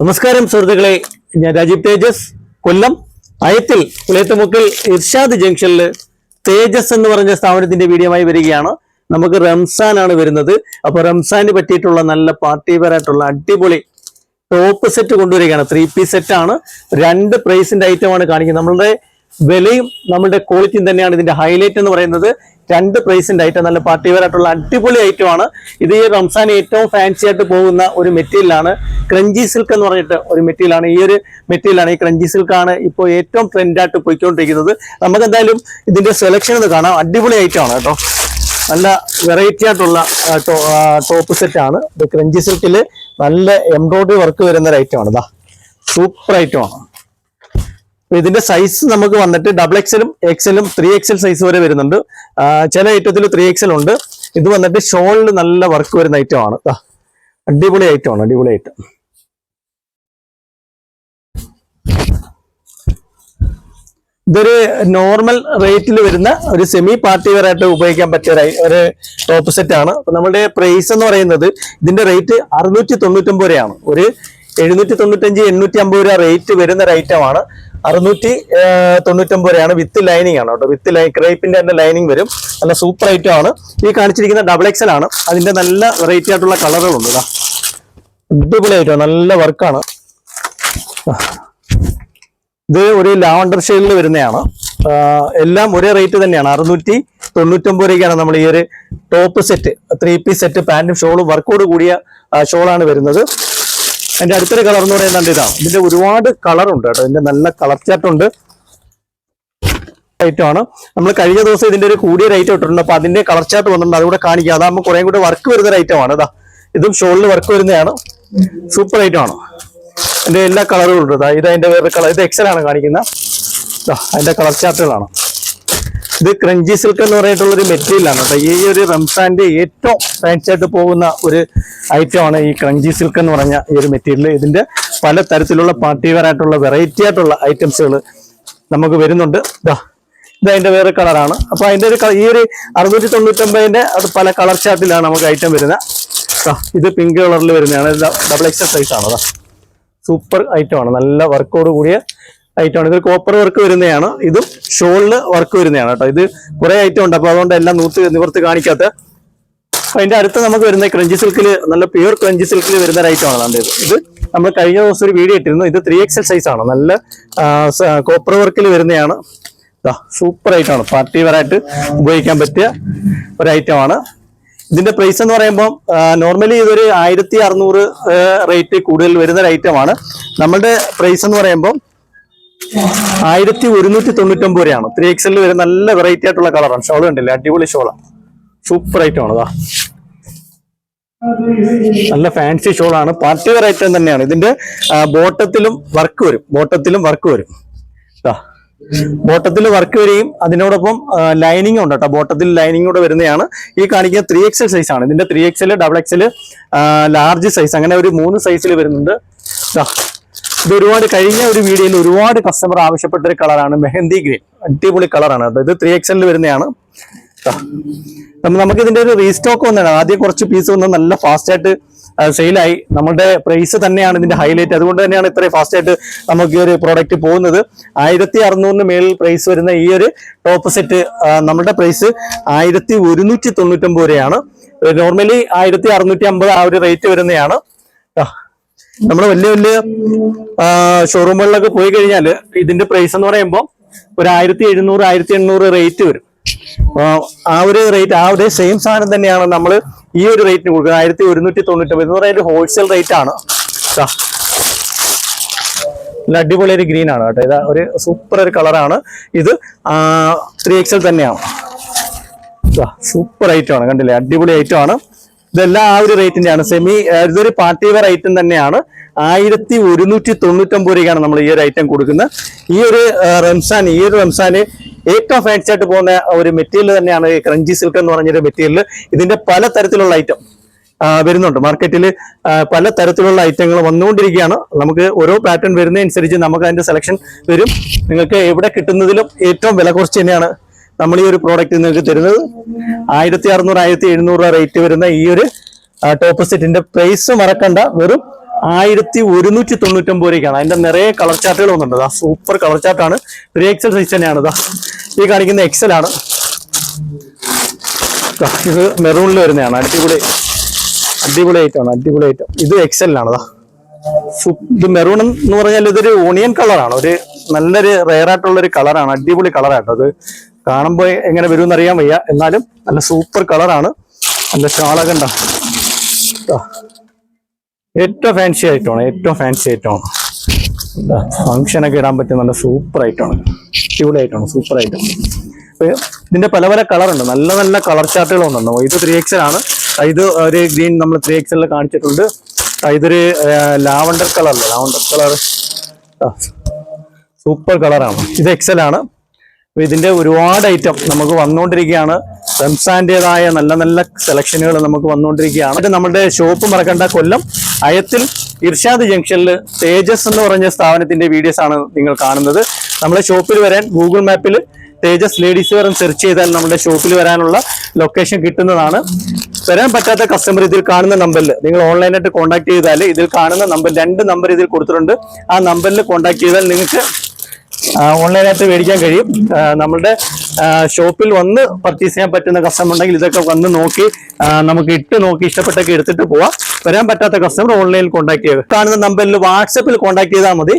നമസ്കാരം സുഹൃത്തുക്കളെ. ഞാൻ രാജീവ് തേജസ്. കൊല്ലം അയത്തിൽ കുളയത്തുമുക്കിൽ ഇർഷാദ് ജംഗ്ഷനിൽ തേജസ് എന്ന് പറഞ്ഞ സ്ഥാപനത്തിന്റെ വീഡിയോമായി വരികയാണ്. നമുക്ക് റംസാൻ ആണ് വരുന്നത്. അപ്പൊ റംസാന് പറ്റിയിട്ടുള്ള നല്ല പാർട്ടി വെയർ ആയിട്ടുള്ള അടിപൊളി ടോപ്പ് സെറ്റ് കൊണ്ടുവരികയാണ്. ത്രീ പീസ് സെറ്റ് ആണ്. രണ്ട് പ്രൈസിന്റെ ഐറ്റം ആണ് കാണിക്കുന്നത്. നമ്മളുടെ വിലയും നമ്മളുടെ ക്വാളിറ്റിയും തന്നെയാണ് ഇതിന്റെ ഹൈലൈറ്റ് എന്ന് പറയുന്നത്. രണ്ട് പ്രൈസിന്റെ ഐറ്റം നല്ല പാർട്ടി അടിപൊളി ഐറ്റം ആണ്. ഇത് ഈ റംസാൻ ഏറ്റവും ഫാൻസി ആയിട്ട് പോകുന്ന ഒരു മെറ്റീരിയലാണ് ക്രഞ്ചി സിൽക്ക് എന്ന് പറഞ്ഞിട്ട് ഒരു മെറ്റീരിയലാണ് ഈ ഒരു മെറ്റീരിയലാണ് ഈ ക്രഞ്ചി സിൽക്ക് ആണ് ഇപ്പോൾ ഏറ്റവും ട്രെൻഡായിട്ട് പോയിക്കൊണ്ടിരിക്കുന്നത്. നമുക്ക് എന്തായാലും ഇതിന്റെ സെലക്ഷൻ ഒന്ന് കാണാം. അടിപൊളി ഐറ്റം ആണ് കേട്ടോ. നല്ല വെറൈറ്റി ആയിട്ടുള്ള ടോപ്പ് സെറ്റ് ആണ്. ഇത് ക്രഞ്ചി സിൽക്കിൽ നല്ല എംബ്രോയിഡറി വർക്ക് വരുന്ന ഒരു ഐറ്റം ആണ്. ഇതാ സൂപ്പർ ഐറ്റം ആണ്. അപ്പൊ ഇതിന്റെ സൈസ് നമുക്ക് വന്നിട്ട് ഡബിൾ എക്സലും എക്സലും ത്രീ എക്സൽ സൈസ് വരെ വരുന്നുണ്ട്. ചില ഐറ്റത്തിൽ ത്രീ എക്സൽ ഉണ്ട്. ഇത് വന്നിട്ട് ഷോളിൽ നല്ല വർക്ക് വരുന്ന ഐറ്റം ആണ്. അടിപൊളി ഐറ്റം ആണ് അടിപൊളി ഐറ്റം ഇതൊരു നോർമൽ റേറ്റിൽ വരുന്ന ഒരു സെമി പാർട്ടി വെയർ ആയിട്ട് ഉപയോഗിക്കാൻ പറ്റിയ ഒരു ടോപ്പ് സെറ്റ് ആണ്. നമ്മുടെ പ്രൈസ് എന്ന് പറയുന്നത് ഇതിന്റെ റേറ്റ് അറുന്നൂറ്റി തൊണ്ണൂറ്റൊമ്പത് രൂപയാണ്. ഒരു എഴുന്നൂറ്റി തൊണ്ണൂറ്റഞ്ച് എണ്ണൂറ്റി അമ്പത് രൂപ റേറ്റ് വരുന്ന ഒരു ഐറ്റം ആണ്. അറുന്നൂറ്റി തൊണ്ണൂറ്റൊമ്പത് രൂപയാണ്. വിത്ത് ലൈനിങ് ആണ് കേട്ടോ. വിത്ത് ലൈൻ ക്രേപ്പിന്റെ തന്നെ ലൈനിങ് വരും. നല്ല സൂപ്പർ ഐറ്റം ആണ്. ഈ കാണിച്ചിരിക്കുന്ന ഡബിൾ എക്സൽ ആണ്. അതിന്റെ നല്ല വെറൈറ്റി ആയിട്ടുള്ള കളറുകളുണ്ട് ഇതാ. അടിപൊളി ഐറ്റം നല്ല വർക്കാണ് ഇത് ഒരു ലാവണ്ടർ ഷെയ്ഡിൽ വരുന്നതാണ്. എല്ലാം ഒരേ റേറ്റ് തന്നെയാണ്. അറുന്നൂറ്റി തൊണ്ണൂറ്റൊമ്പത് രൂപയ്ക്കാണ് നമ്മൾ ഈ ഒരു top set three piece set പാന്റും ഷോളും വർക്കോട് കൂടിയ ഷോളാണ് വരുന്നത്. അതിന്റെ അടുത്തൊരു കളർ എന്ന് പറയുന്നത് ഇതാണ് ഇതിന്റെ ഒരുപാട് കളർ ഉണ്ട് കേട്ടോ. ഇതിന്റെ നല്ല കളർ ഐറ്റം ആണ്. നമ്മൾ കഴിഞ്ഞ ദിവസം ഇതിന്റെ ഒരു കൂടിയ റേറ്റ് ഇട്ടിട്ടുണ്ട്. അപ്പൊ അതിന്റെ കളർ ചാർട്ട് വന്നിട്ടുണ്ട്. അതുകൂടെ കാണിക്കുക അതാകുമ്പോൾ കുറെ കൂടെ വർക്ക് വരുന്ന ഒരു ആണ്. ഇതാ. ഇതും ഷോളിൽ വർക്ക് വരുന്നതാണ്. സൂപ്പർ ഐറ്റം ആണ്. അതിന്റെ എല്ലാ കളറുകളും ഉണ്ട്. ഇത് അതിന്റെ വേറെ കളർ ഇത് എക്സൽ ആണ് കാണിക്കുന്നത്. ദാ അതിന്റെ കളർ ചാർട്ടുകളാണ് ഇത് ക്രഞ്ചി സിൽക്ക് എന്ന് പറഞ്ഞിട്ടുള്ള ഒരു മെറ്റീരിയലാണ് കേട്ടോ. ഈ ഒരു റംസാന്റെ ഏറ്റവും ഫാൻസി ആയിട്ട് പോകുന്ന ഒരു ഐറ്റം ആണ് ഈ ക്രഞ്ചി സിൽക്ക് എന്ന് പറഞ്ഞ ഈ ഒരു മെറ്റീരിയൽ ഇതിന്റെ പല തരത്തിലുള്ള പാർട്ടി വെയർ ആയിട്ടുള്ള വെറൈറ്റി ആയിട്ടുള്ള ഐറ്റംസുകൾ നമുക്ക് വരുന്നുണ്ട്. ഇത് അതിന്റെ വേറെ കളറാണ് അപ്പൊ അതിന്റെ ഒരു ഈ ഒരു അറുന്നൂറ്റി തൊണ്ണൂറ്റൊമ്പതിന്റെ അത് പല കളർ ചാർട്ടിലാണ് നമുക്ക് ഐറ്റം വരുന്നത്. ഇത് പിങ്ക് കളറിൽ വരുന്നതാണ്. ഡബിൾ എക്സൽ സൈസ് ആണ്. സൂപ്പർ ഐറ്റം ആണ്. നല്ല വർക്കോട് കൂടിയ ഐറ്റം ആണ്. ഇത് കോപ്പർ വർക്ക് വരുന്നതാണ്. ഇതും ഷോളിൽ വർക്ക് വരുന്നതാണ് കേട്ടോ. ഇത് കുറെ ഐറ്റം ഉണ്ട്. അപ്പൊ അതുകൊണ്ട് എല്ലാം നൂത്ത് നിവർത്ത് കാണിക്കാത്ത. അപ്പൊ അതിന്റെ അടുത്ത് നമുക്ക് വരുന്ന ക്രഞ്ചി സിൽക്കിൽ നല്ല പ്യൂർ ക്രഞ്ചി സിൽക്കിൽ വരുന്ന ഒരു ഐറ്റം ആണ് ദാ ഇത്. ഇത് നമ്മൾ കഴിഞ്ഞ ദിവസം ഒരു വീഡിയോ ഇട്ടിരുന്നു. ഇത് ത്രീ എക്സൽ സൈസ് ആണ്. നല്ല കോപ്പർ വർക്കിൽ വരുന്നതാണ്. സൂപ്പർ ഐറ്റം ആണ്. പാർട്ടി വെയർ ആയിട്ട് ഉപയോഗിക്കാൻ പറ്റിയ ഒരു ഐറ്റം ആണ്. ഇതിന്റെ പ്രൈസ് എന്ന് പറയുമ്പോൾ നോർമലി ഇതൊരു ആയിരത്തി അറുന്നൂറ് റേറ്റ് കൂടുതൽ വരുന്ന ഒരു ഐറ്റം ആണ്. നമ്മളുടെ പ്രൈസ് എന്ന് പറയുമ്പോൾ ആയിരത്തി ഒരുന്നൂറ്റി തൊണ്ണൂറ്റൊമ്പത് രൂപയാണ്. ത്രീ എക്സലിൽ വരെ നല്ല വെറൈറ്റി ആയിട്ടുള്ള കളറാണ് ഷോൾ കണ്ടില്ലേ അടിപൊളി ഷോളാണ് സൂപ്പർ ഐറ്റം ആണ് ഇതാ. നല്ല ഫാൻസി ഷോളാണ് പാർട്ടി വെയർ ഐറ്റം തന്നെയാണ്. ഇതിന്റെ ബോട്ടത്തിലും വർക്ക് വരും. ബോട്ടത്തിലും വർക്ക് വരും. ബോട്ടത്തിൽ വർക്ക് വരികയും അതിനോടൊപ്പം ലൈനിങ് ഉണ്ട് കേട്ടോ. ബോട്ടത്തിൽ ലൈനിങ് കൂടെ വരുന്നതാണ്. ഈ കാണിക്കുന്ന ത്രീ എക്സൽ സൈസ് ആണ്. ഇതിന്റെ three XL double XL large size അങ്ങനെ ഒരു മൂന്ന് സൈസിൽ വരുന്നുണ്ട്. ഇത് ഒരുപാട് കഴിഞ്ഞ ഒരു വീഡിയോയിൽ ഒരുപാട് കസ്റ്റമർ ആവശ്യപ്പെട്ട ഒരു കളറാണ് മെഹന്തി ഗ്രീൻ. അടിപൊളി കളറാണ് കേട്ടോ ഇത് ത്രീ എക്സലിൽ വരുന്നതാണ്. നമുക്ക് ഇതിന്റെ ഒരു റീസ്റ്റോക്ക് വന്നതാണ്. ആദ്യം കുറച്ച് പീസ് വന്ന് നല്ല ഫാസ്റ്റ് ആയിട്ട് സെയിലായി നമ്മുടെ പ്രൈസ് തന്നെയാണ് ഇതിന്റെ ഹൈലൈറ്റ് അതുകൊണ്ട് തന്നെയാണ് ഇത്രയും ഫാസ്റ്റ് ആയിട്ട് നമുക്ക് ഈ ഒരു പ്രോഡക്റ്റ് പോകുന്നത്. ആയിരത്തി അറുന്നൂറിന് മേളിൽ പ്രൈസ് വരുന്ന ഈ ഒരു ടോപ്പ് സെറ്റ് നമ്മുടെ പ്രൈസ് ആയിരത്തി ഒരുന്നൂറ്റി തൊണ്ണൂറ്റൊമ്പത് രൂപയാണ്. നോർമലി ആയിരത്തി അറുന്നൂറ്റി അമ്പത് ആ ഒരു റേറ്റ് വരുന്നതാണ്. നമ്മൾ വലിയ വലിയ ഷോറൂമുകളിലൊക്കെ പോയി കഴിഞ്ഞാൽ ഇതിന്റെ പ്രൈസ് എന്ന് പറയുമ്പോൾ ഒരു ആയിരത്തി എഴുന്നൂറ് ആയിരത്തി എണ്ണൂറ് റേറ്റ് വരും. ആ, ഒരു റേറ്റ് ആ ഒരു സെയിം സാധനം തന്നെയാണ് നമ്മൾ ഈ ഒരു റേറ്റിന് കൊടുക്കുന്നത്. ആയിരത്തി ഒരുന്നൂറ്റി തൊണ്ണൂറ്റൊമ്പത് എന്ന് പറയുന്നത് ഹോൾസെയിൽ റേറ്റ് ആണ്. അടിപൊളി ഒരു ഗ്രീൻ ആണ് കേട്ടോ. ഇത് ഒരു സൂപ്പർ ഒരു കളറാണ് ഇത് ത്രീ എക്സൽ തന്നെയാണ്. സൂപ്പർ ഐറ്റം ആണ്. കണ്ടില്ലേ? അടിപൊളി ഐറ്റം ആണ്. ഇതെല്ലാം ആ ഒരു റേറ്റിന്റെയാണ്. സെമി ഇതൊരു പാർട്ടി വെയർ ഐറ്റം തന്നെയാണ്. ആയിരത്തി ഒരുന്നൂറ്റി തൊണ്ണൂറ്റൊമ്പത് രൂപയ്ക്കാണ് നമ്മൾ ഈ ഒരു ഐറ്റം കൊടുക്കുന്നത്. ഈ ഒരു റംസാൻ ഈ ഒരു റംസാന് ഏറ്റവും ഫാൻസി ആയിട്ട് പോകുന്ന ഒരു മെറ്റീരിയൽ തന്നെയാണ് ഈ ക്രഞ്ചി സിൽക്ക് എന്ന് പറഞ്ഞൊരു മെറ്റീരിയൽ. ഇതിന്റെ പല തരത്തിലുള്ള ഐറ്റം വരുന്നുണ്ട്. മാർക്കറ്റിൽ പല തരത്തിലുള്ള ഐറ്റങ്ങൾ വന്നുകൊണ്ടിരിക്കുകയാണ്. നമുക്ക് ഓരോ പാറ്റേൺ വരുന്നതനുസരിച്ച് നമുക്ക് അതിന്റെ സെലക്ഷൻ വരും. നിങ്ങൾക്ക് എവിടെ കിട്ടുന്നതിലും ഏറ്റവും വില കുറച്ച് തന്നെയാണ് നമ്മൾ ഈ ഒരു പ്രോഡക്റ്റ് നിങ്ങൾക്ക് തരുന്നത് ആയിരത്തി അറുന്നൂറ് ആയിരത്തി എഴുന്നൂറ് രൂപ റേറ്റ് വരുന്ന ഈ ഒരു ടോപ്പ് സെറ്റിന്റെ പ്രൈസ് മറക്കണ്ട. വെറും ആയിരത്തി ഒരുന്നൂറ്റി തൊണ്ണൂറ്റൊമ്പത് രൂപയ്ക്കാണ്. അതിന്റെ നിറയെ കളർ ചാർട്ടുകൾ വന്നിട്ടുണ്ട്. ആ സൂപ്പർ കളർ ചാർട്ടാണ് ത്രീ എക്സൽ സൈസ് തന്നെയാണ് ഇതാ ഈ കാണിക്കുന്ന എക്സൽ ആണ്. ഇത് മെറൂണിൽ വരുന്നതാണ്. അടിപൊളി അടിപൊളി ഐറ്റമാണ് അടിപൊളി ഐറ്റം ഇത് എക്സലിനാണ് ഇതാ ഇത് മെറൂൺ എന്ന് പറഞ്ഞാൽ ഇതൊരു ഓണിയൻ കളറാണ് ഒരു നല്ലൊരു റെയർ ആയിട്ടുള്ള ഒരു കളറാണ് അടിപൊളി കളറാട്ടോ അത്. കാണുമ്പോൾ എങ്ങനെ വരും എന്നറിയാൻ വയ്യ. എന്നാലും നല്ല സൂപ്പർ കളറാണ് നല്ല കാളകണ്ട ഏറ്റവും ഫാൻസി ആയിട്ടാണ് ഏറ്റവും ഫാൻസി ആയിട്ടാണ് ഫങ്ഷനൊക്കെ ഇടാൻ പറ്റിയ നല്ല സൂപ്പർ ആയിട്ടാണ് അടിപൊളി ആയിട്ടാണ് സൂപ്പർ ആയിട്ട് ഇതിന്റെ പല പല കളർ ഉണ്ട്. നല്ല നല്ല കളർ ചാർട്ടുകൾ ഒന്നുണ്ടോ. ഇത് ത്രീ എക്സൽ ആണ്. ഇത് ഒരു ഗ്രീൻ നമ്മൾ ത്രീ എക്സലിൽ കാണിച്ചിട്ടുണ്ട്. ഇതൊരു lavender colour lavender colour super കളറാണ്. ഇത് എക്സൽ ആണ്. ഇതിന്റെ ഒരുപാട് ഐറ്റം നമുക്ക് വന്നുകൊണ്ടിരിക്കുകയാണ് റംസാന്റേതായ നല്ല നല്ല സെലക്ഷനുകൾ നമുക്ക് വന്നുകൊണ്ടിരിക്കുകയാണ് അത് നമ്മുടെ ഷോപ്പ് മറക്കണ്ട കൊല്ലം അയത്തിൽ ഇർഷാദ് ജംഗ്ഷനിൽ തേജസ് എന്ന് പറഞ്ഞ സ്ഥാപനത്തിന്റെ വീഡിയോസ് ആണ് നിങ്ങൾ കാണുന്നത്. നമ്മളെ ഷോപ്പിൽ വരാൻ ഗൂഗിൾ മാപ്പിൽ തേജസ് ലേഡീസ് വെയർ സെർച്ച് ചെയ്താൽ നമ്മുടെ ഷോപ്പിൽ വരാനുള്ള ലൊക്കേഷൻ കിട്ടുന്നതാണ്. വരാൻ പറ്റാത്ത കസ്റ്റമർ ഇതിൽ കാണുന്ന നമ്പറിൽ നിങ്ങൾ ഓൺലൈനായിട്ട് കോൺടാക്ട് ചെയ്താൽ ഇതിൽ കാണുന്ന നമ്പർ രണ്ട് നമ്പർ ഇതിൽ കൊടുത്തിട്ടുണ്ട്. ആ നമ്പറിൽ കോൺടാക്ട് ചെയ്താൽ നിങ്ങൾക്ക് ഓൺലൈനായിട്ട് മേടിക്കാൻ കഴിയും. നമ്മുടെ ഷോപ്പിൽ വന്ന് പർച്ചേസ് ചെയ്യാൻ പറ്റുന്ന കസ്റ്റമർ ഉണ്ടെങ്കിൽ ഇതൊക്കെ വന്ന് നോക്കി നമുക്ക് ഇട്ട് നോക്കി ഇഷ്ടപ്പെട്ടൊക്കെ എടുത്തിട്ട് പോവാം. വരാൻ പറ്റാത്ത കസ്റ്റമർ ഓൺലൈനിൽ കോൺടാക്ട് ചെയ്യുക. കാണുന്ന നമ്പറിൽ വാട്സപ്പിൽ കോൺടാക്ട് ചെയ്താൽ മതി.